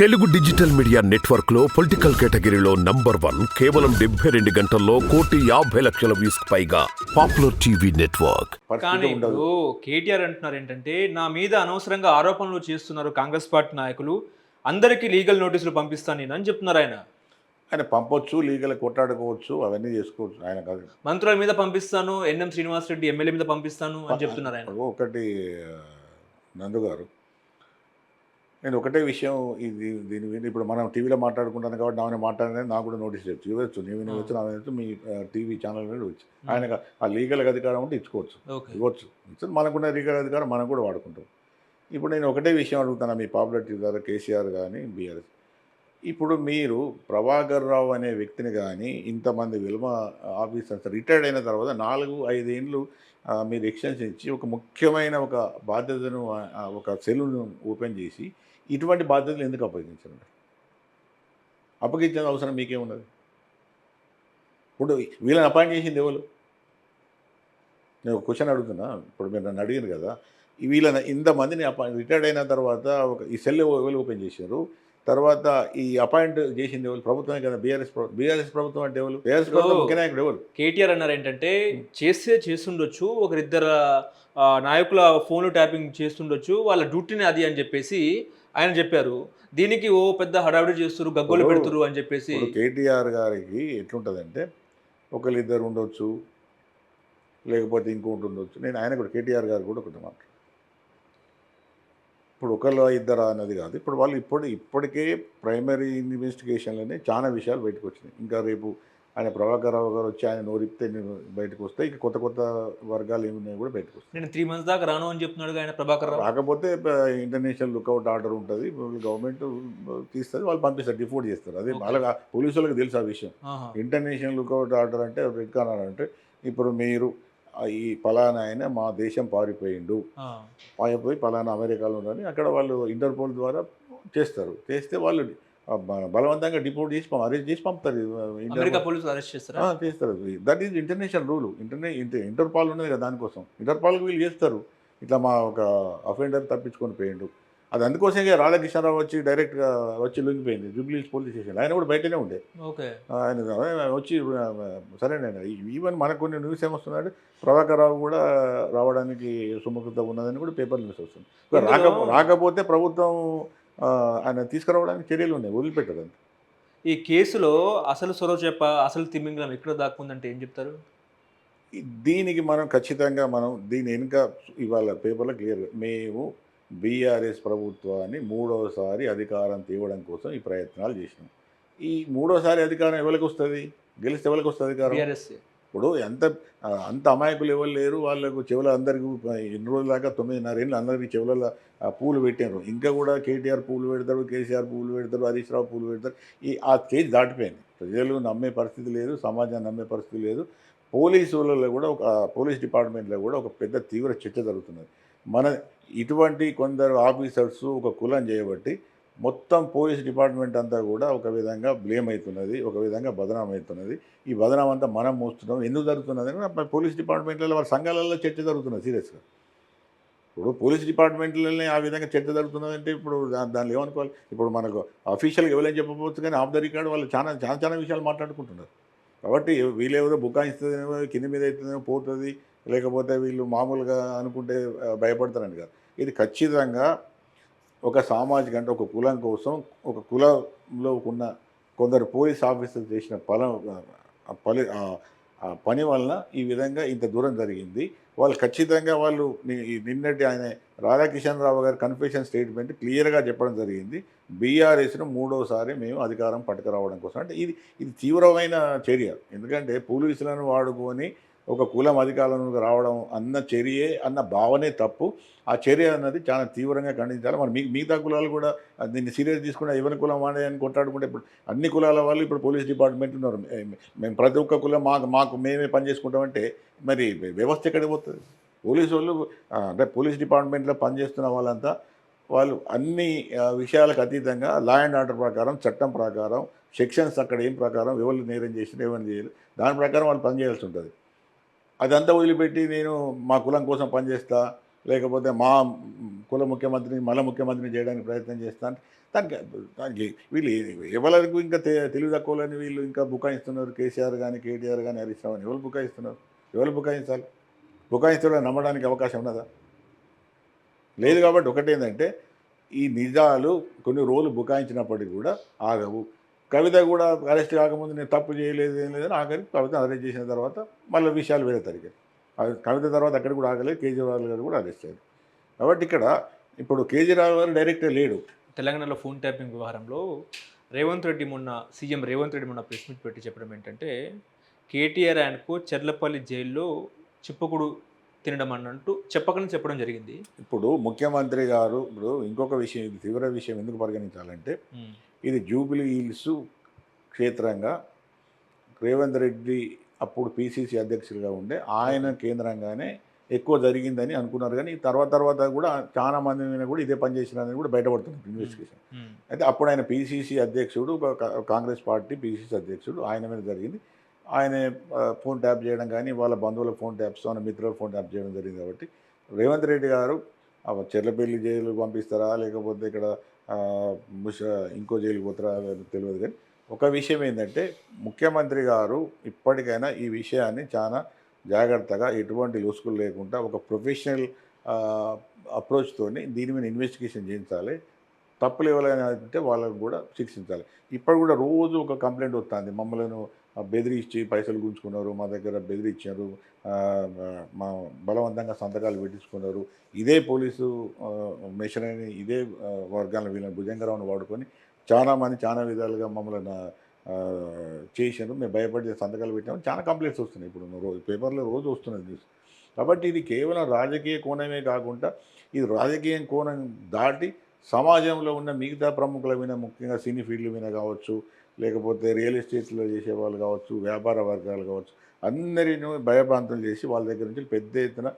Telugu digital media నెట్వర్క్లో political కేటగిరీలో number one కేవలం డెబ్బై రెండు గంటల్లో కోటి యాభై లక్షల వ్యూస్ పైగా పాపులర్ టీవీ నెట్వర్క్. కానీ ఇప్పుడు కేటీఆర్ అంటున్నారు ఏంటంటే నా మీద అనవసరంగా ఆరోపణలు చేస్తున్నారు కాంగ్రెస్ పార్టీ నాయకులు. అందరికీ లీగల్ నోటీసులు పంపిస్తాను నేను అని చెప్తున్నారు ఆయన. ఆయన పంపొచ్చు లీగల్ కొట్టాడుకోవచ్చు అవన్నీ చేసుకోవచ్చు. ఆయన కాదు. మంత్రుల మీద పంపిస్తాను ఎన్ఎం శ్రీనివాస్ రెడ్డి ఎమ్మెల్యే మీద పంపిస్తాను అని చెప్తున్నారు ఆయన. ఒకటి నందు గారు. నేను ఒకటే విషయం ఇది దీని మీద ఇప్పుడు మనం టీవీలో మాట్లాడుకుంటాను కాబట్టి నా మీద మాట్లాడినది నాకు కూడా నోటీస్ చేయొచ్చు ఇవ్వచ్చు నేను వినవచ్చు నా వినవచ్చు మీ టీవీ ఛానల్ మీద ఇవ్వచ్చు. ఆయనకు ఆ లీగల్ అధికారం ఉంటే ఇచ్చుకోవచ్చు. ఇవ్వచ్చు. మనకున్న లీగల్ అధికారం మనం కూడా వాడుకుంటాం. ఇప్పుడు నేను ఒకటే విషయం అడుగుతాను మీ పాపులారిటీ ద్వారా కేసీఆర్ కానీ బీఆర్ఎస్. ఇప్పుడు మీరు ప్రభాకర్ రావు అనే వ్యక్తిని కానీ ఇంతమంది విలువ ఆఫీసర్స్ రిటైర్డ్ అయిన తర్వాత నాలుగు ఐదేళ్ళు మీరు ఎక్స్టెన్షన్ ఇచ్చి ఒక ముఖ్యమైన ఒక బాధ్యతను ఒక సెల్లును ఓపెన్ చేసి ఇటువంటి బాధ్యతలు ఎందుకు అప్పగించారు అప్పగించిన అవసరం మీకేమున్నది ఇప్పుడు వీళ్ళని అపాయింట్ చేసింది ఎవరు? నేను ఒక క్వశ్చన్ అడుగుతున్నా ఇప్పుడు మీరు నన్ను అడిగారు కదా వీళ్ళని ఇంతమందిని అపాయింట్ రిటైర్డ్ అయిన తర్వాత ఒక ఈ సెల్ ఎవరు ఓపెన్ చేశారు తర్వాత ఈ అపాయింట్ చేసింది ఎవరు? ప్రభుత్వమే కదా బీఆర్ఎస్ బీఆర్ఎస్ ప్రభుత్వం అంటే ఎవరు? బీఆర్ఎస్ ప్రభుత్వం ముఖ్య నాయకుడు ఎవరు? కేటీఆర్ అన్నారు ఏంటంటే చేస్తే చేస్తుండొచ్చు ఒకరిద్దరు నాయకుల ఫోన్లు ట్యాపింగ్ చేస్తుండొచ్చు వాళ్ళ డ్యూటీని అది అని చెప్పేసి ఆయన చెప్పారు దీనికి ఓ పెద్ద హడావిడి చేస్తున్నారు గగ్గోలు పెడుతురు అని చెప్పేసి కేటీఆర్ గారికి ఎట్లుంటుందంటే ఒకళ్ళిద్దరు ఉండొచ్చు లేకపోతే ఇంకోటి ఉండొచ్చు. నేను ఆయన కూడా కేటీఆర్ గారు కూడా ఒకటి మాట ఇప్పుడు ఒకళ్ళు ఇద్దరు అన్నది కాదు. ఇప్పుడు వాళ్ళు ఇప్పుడు ఇప్పటికే ప్రైమరీ ఇన్వెస్టిగేషన్లోనే చాలా విషయాలు బయటకు వచ్చినాయి. ఇంకా రేపు ఆయన ప్రభాకర్ రావు గారు వచ్చి ఆయన నోరిపితే నేను బయటకు వస్తే. ఇక కొత్త కొత్త వర్గాలు ఏమున్నాయి కూడా బయటకు వస్తాయి. నేను త్రీ మంత్స్ దాకా రాను అని చెప్తున్నాడు ఆయన ప్రభాకర్ రావు. రాకపోతే ఇంటర్నేషనల్ లుక్అవుట్ ఆర్డర్ ఉంటుంది. గవర్నమెంట్ తీస్తుంది. వాళ్ళు పంపిస్తారు డిఫోర్ట్ చేస్తారు. అదే. వాళ్ళకి పోలీసు వాళ్ళకి తెలుసు ఆ విషయం. ఇంటర్నేషనల్ లుక్అవుట్ ఆర్డర్ అంటే రెడ్ కార్నర్ అంటే ఇప్పుడు మీరు ఈ పలానా ఆయన మా దేశం పారిపోయిండు. పారిపోయి పలానా అమెరికాలో ఉన్నారని అక్కడ వాళ్ళు ఇంటర్పోల్ ద్వారా చేస్తారు. చేస్తే వాళ్ళు బలవంతంగా డిపోర్ట్ చేసి పంప- అరెస్ట్ చేసి పంపుతారు ఇంటర్పోల్ అరెస్ట్ చేస్తారా? చేస్తారు. దట్ ఈజ్ ఇంటర్నేషనల్ రూల్ ఇంటర్నే ఇంటర్ ఇంటర్పాల్ ఉన్నది కదా దానికోసం. ఇంటర్పాల్కి వీళ్ళు చేస్తారు. ఇట్లా మా ఒక అఫెండర్ తప్పించుకొని పోయిండు. అది అందుకోసం ఇక రాధాకృష్ణారావు వచ్చి డైరెక్ట్గా వచ్చి లొంగిపోయింది. జూబ్లీస్ పోలీస్ స్టేషన్ ఆయన కూడా బయటనే ఉండే. ఓకే. ఆయన వచ్చి సరేనండి ఈవెన్ మనకు కొన్ని న్యూస్ ఏమొస్తున్నాడు ప్రభాకర్ రావు కూడా రావడానికి సుముఖత ఉన్నదని కూడా పేపర్ న్యూస్ వస్తుంది. రాకపోతే ప్రభుత్వం ఆయన తీసుకురావడానికి చర్యలు ఉన్నాయి వదిలిపెట్టదు ఈ కేసులో అసలు సొరవ చెప్ప అసలు తిమింగలం ఎక్కడ దాక్కుందంటే ఏం చెప్తారు? దీనికి మనం ఖచ్చితంగా మనం దీని వెనుక ఇవాళ పేపర్లో క్లియర్ మేము బీఆర్ఎస్ ప్రభుత్వాన్ని మూడవసారి అధికారం తేవడం కోసం ఈ ప్రయత్నాలు చేసినాం. ఈ మూడోసారి అధికారం ఎవరికి వస్తుంది? గెలిస్తే ఎవరికి వస్తుంది అధికారం? ఇప్పుడు ఎంత అంత అమాయకులు ఎవరు లేరు. వాళ్ళకు చెవుల అందరికి ఎన్ని రోజుల దాకా తొమ్మిదిన్నర ఏళ్ళు అందరికీ చెవులలో పూలు పెట్టారు. ఇంకా కూడా కేటీఆర్ పూలు పెడతారు కేసీఆర్ పూలు పెడతారు హరీష్ రావు పూలు పెడతారు. ఈ ఆ స్టేజ్ దాటిపోయింది. ప్రజలు నమ్మే పరిస్థితి లేదు సమాజాన్ని నమ్మే పరిస్థితి లేదు. పోలీసులలో కూడా ఒక పోలీస్ డిపార్ట్మెంట్లో కూడా ఒక పెద్ద తీవ్ర చర్చ జరుగుతున్నది. మన ఇటువంటి కొందరు ఆఫీసర్స్ ఒక కులం చేయబట్టి మొత్తం పోలీస్ డిపార్ట్మెంట్ అంతా కూడా ఒక విధంగా బ్లేమ్ అవుతున్నది ఒక విధంగా బదనాం అవుతున్నది. ఈ బదనాం అంతా మనం మోస్తున్నాం. ఎందుకు జరుగుతున్నది పోలీస్ డిపార్ట్మెంట్లలో వాళ్ళ సంఘాలలో చర్చ జరుగుతున్నది సీరియస్గా. ఇప్పుడు పోలీస్ డిపార్ట్మెంట్లనే ఆ విధంగా చర్చ జరుగుతున్నదంటే ఇప్పుడు దానిలో ఏమనుకోవాలి? ఇప్పుడు మనకు అఫీషియల్గా ఎవరైనా చెప్పకపోవచ్చు కానీ ఆఫ్ ద రికార్డ్ వాళ్ళు చాలా చాలా చాలా విషయాలు మాట్లాడుకుంటున్నారు. కాబట్టి వీళ్ళెవరో బుకాయిస్తుందేమో కింద మీద అవుతుందేమో పోతుంది. లేకపోతే వీళ్ళు మామూలుగా అనుకుంటే భయపడతారని కాదు. ఇది ఖచ్చితంగా ఒక సామాజిక అంటే ఒక కులం కోసం ఒక కులంలో ఉన్న కొందరు పోలీస్ ఆఫీసర్లు చేసిన పల పలి పని వలన ఈ విధంగా ఇంత దూరం జరిగింది. వాళ్ళు ఖచ్చితంగా వాళ్ళు ఈ నిన్నటి ఆయన రాధాకిషన్ రావు గారి కన్ఫెషన్ స్టేట్మెంట్ క్లియర్గా చెప్పడం జరిగింది. బీఆర్ఎస్ను మూడోసారి మేము అధికారం పట్టుకురావడం కోసం. అంటే ఇది ఇది తీవ్రమైన చర్య. ఎందుకంటే పోలీసులను వాడుకొని ఒక కులం అధికారంలోకి రావడం అన్న చర్యే అన్న భావనే తప్పు. ఆ చర్య అన్నది చాలా తీవ్రంగా ఖండించాలి. మరి మీ మిగతా కులాలు కూడా దీన్ని సీరియస్ తీసుకున్న ఎవరి కులం వాడే అని కొట్టాడుకుంటే ఇప్పుడు అన్ని కులాల వాళ్ళు ఇప్పుడు పోలీస్ డిపార్ట్మెంట్ ఉన్నారు. మేము ప్రతి ఒక్క కులం మాకు మాకు మేమే పని చేసుకుంటామంటే మరి వ్యవస్థ ఎక్కడికి పోతుంది? పోలీసు వాళ్ళు అంటే పోలీస్ డిపార్ట్మెంట్లో పనిచేస్తున్న వాళ్ళంతా వాళ్ళు అన్ని విషయాలకు అతీతంగా లా అండ్ ఆర్డర్ ప్రకారం చట్టం ప్రకారం సెక్షన్స్ అక్కడ ఏం ప్రకారం ఎవరు నేరం చేసినా ఏమైనా చేయాలి దాని ప్రకారం వాళ్ళు పనిచేయాల్సి ఉంటుంది. అదంతా వదిలిపెట్టి నేను మా కులం కోసం పనిచేస్తా లేకపోతే మా కుల ముఖ్యమంత్రిని మల ముఖ్యమంత్రిని చేయడానికి ప్రయత్నం చేస్తాను దానికి దానికి వీళ్ళు ఎవరికి ఇంకా తె- తెలివి తక్కువలని వీళ్ళు ఇంకా బుకాయిస్తున్నారు. కేసీఆర్ కానీ కేటీఆర్ కానీ హరీష్ రావు అని ఎవరు బుకాయిస్తున్నారు? ఎవరు బుకాయించాలి బుకాయిస్తున్నా నమ్మడానికి అవకాశం ఉన్నదా? లేదు కాబట్టి ఒకటేంటంటే ఈ నిజాలు కొన్ని రోజులు బుకాయించినప్పటికీ కూడా ఆగవు. కవిత కూడా అరెస్ట్ కాకముందు నేను తప్పు చేయలేదు ఏం లేదని ఆఖరికి కవిత అరెస్ట్ చేసిన తర్వాత మళ్ళీ విషయాలు వేరే తరిగా కవిత తర్వాత అక్కడ కూడా ఆగలేదు కేజ్రీవాల్ గారు కూడా అరెస్ట్ అయ్యారు. కాబట్టి ఇక్కడ ఇప్పుడు కేజ్రీవాల్ గారు డైరెక్టర్ లేడు. తెలంగాణలో ఫోన్ ట్యాపింగ్ వ్యవహారంలో రేవంత్ రెడ్డి మొన్న సీఎం రేవంత్ రెడ్డి మొన్న ప్రెస్ మీట్ పెట్టి చెప్పడం ఏంటంటే కేటీఆర్ ఆయనకు చెర్లపల్లి జైల్లో చిప్పకుడు తినడం అన్నట్టు చెప్పకని చెప్పడం జరిగింది. ఇప్పుడు ముఖ్యమంత్రి గారు ఇప్పుడు ఇంకొక విషయం ఇది తీవ్ర విషయం ఎందుకు పరిగణించాలంటే ఇది జూబిలీ హిల్స్ క్షేత్రంగా. రేవంత్ రెడ్డి అప్పుడు పిసిసి అధ్యక్షులుగా ఉండే. ఆయన కేంద్రంగానే ఎక్కువ జరిగిందని అనుకున్నారు. కానీ తర్వాత తర్వాత కూడా చాలా మంది మీద కూడా ఇదే పని చేసినారని కూడా బయటపడుతుంది ఇన్వెస్టిగేషన్ అయితే అప్పుడు ఆయన పిసిసి అధ్యక్షుడు కాంగ్రెస్ పార్టీ పిసిసి అధ్యక్షుడు ఆయన మీద జరిగింది. ఆయన ఫోన్ ట్యాప్ చేయడం కానీ వాళ్ళ బంధువుల ఫోన్ ట్యాప్స్ మన మిత్రుల ఫోన్ ట్యాప్ చేయడం జరిగింది కాబట్టి. రేవంత్ రెడ్డి గారు చెర్లపల్లి జైలుకు పంపిస్తారా? లేకపోతే ఇక్కడ ఇంకో జైలుకి పోతారా తెలియదు కానీ ఒక విషయం ఏంటంటే ముఖ్యమంత్రి గారు ఇప్పటికైనా ఈ విషయాన్ని చాలా జాగ్రత్తగా ఎటువంటి లూసుకులు లేకుండా ఒక ప్రొఫెషనల్ అప్రోచ్తోని దీని మీద ఇన్వెస్టిగేషన్ చేయించాలి. తప్పులు ఎవరైనా అంటే వాళ్ళని కూడా శిక్షించాలి. ఇప్పుడు కూడా రోజు ఒక కంప్లైంట్ వస్తుంది. మమ్మల్ని బెదిరించి పైసలు గుంజుకున్నారు మా దగ్గర బెదిరించారు మా బలవంతంగా సంతకాలు పెట్టించుకున్నారు. ఇదే పోలీసు మెషిన్ అని ఇదే వర్గాలను వీళ్ళని భుజంగరావుని వాడుకొని చాలామంది చాలా విధాలుగా మమ్మల్ని చేశారు. మేము భయపడి సంతకాలు పెట్టాము. చాలా కంప్లైంట్స్ వస్తున్నాయి. ఇప్పుడు రోజు పేపర్లో రోజు వస్తున్నది న్యూస్ కాబట్టి ఇది కేవలం రాజకీయ కోణమే కాకుండా ఇది రాజకీయ కోణం దాటి సమాజంలో ఉన్న మిగతా ప్రముఖుల మీద ముఖ్యంగా సినీ ఫీల్డ్ మీద కావచ్చు లేకపోతే రియల్ ఎస్టేట్లో చేసే వాళ్ళు కావచ్చు వ్యాపార వర్గాలు కావచ్చు అందరిని భయభ్రాంతం చేసి వాళ్ళ దగ్గర నుంచి పెద్ద ఎత్తున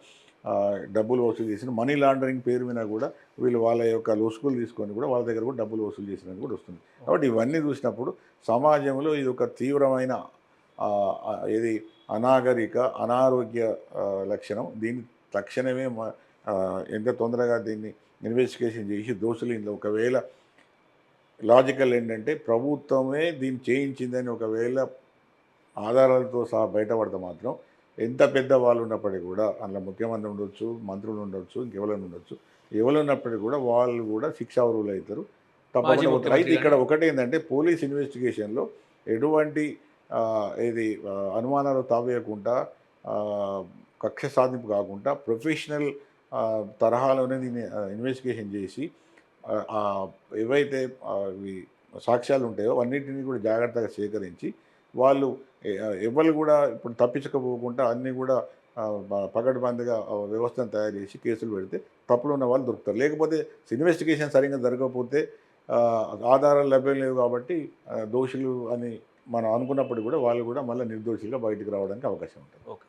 డబ్బులు వసూలు చేసిన మనీ లాండరింగ్ పేరు మీద కూడా వీళ్ళు వాళ్ళ యొక్క లొసుకులు తీసుకొని కూడా వాళ్ళ దగ్గర కూడా డబ్బులు వసూలు చేసినది కూడా వస్తుంది. కాబట్టి ఇవన్నీ చూసినప్పుడు సమాజంలో ఇది ఒక తీవ్రమైన ఇది అనాగరిక అనారోగ్య లక్షణం. దీన్ని తక్షణమే ఎంత తొందరగా దీన్ని ఇన్వెస్టిగేషన్ చేసి దోషులు ఇందులో ఒకవేళ లాజికల్ ఏంటంటే ప్రభుత్వమే దీన్ని చేయించిందని ఒకవేళ ఆధారాలతో సహా బయటపడితే మాత్రం ఎంత పెద్ద వాళ్ళు ఉన్నప్పటికీ కూడా అందులో ముఖ్యమంత్రి ఉండొచ్చు మంత్రులు ఉండొచ్చు ఇంకెవరైనా ఉండొచ్చు ఎవరు ఉన్నప్పటికీ కూడా వాళ్ళు కూడా శిక్షావరులు అవుతారు తప్పకుండా. అయితే ఇక్కడ ఒకటి ఏంటంటే పోలీస్ ఇన్వెస్టిగేషన్లో ఎటువంటి ఇది అనుమానాలు తావేయకుండా కక్ష సాధింపు కాకుండా ప్రొఫెషనల్ తరహాలోనే దీన్ని ఇన్వెస్టిగేషన్ చేసి ఏవైతే ఇవి సాక్ష్యాలు ఉంటాయో అన్నిటిని కూడా జాగ్రత్తగా సేకరించి వాళ్ళు ఎవరు కూడా ఇప్పుడు తప్పించకపోకుండా అన్నీ కూడా పగడబందిగా వ్యవస్థను తయారు చేసి కేసులు పెడితే తప్పులు ఉన్న వాళ్ళు దొరుకుతారు. లేకపోతే ఇన్వెస్టిగేషన్ సరిగ్గా జరగకపోతే ఆధారాలు లభ్యం లేవు కాబట్టి దోషులు అని మనం అనుకున్నప్పుడు కూడా వాళ్ళు కూడా మళ్ళీ నిర్దోషులుగా బయటకు రావడానికి అవకాశం ఉంటుంది. ఓకే.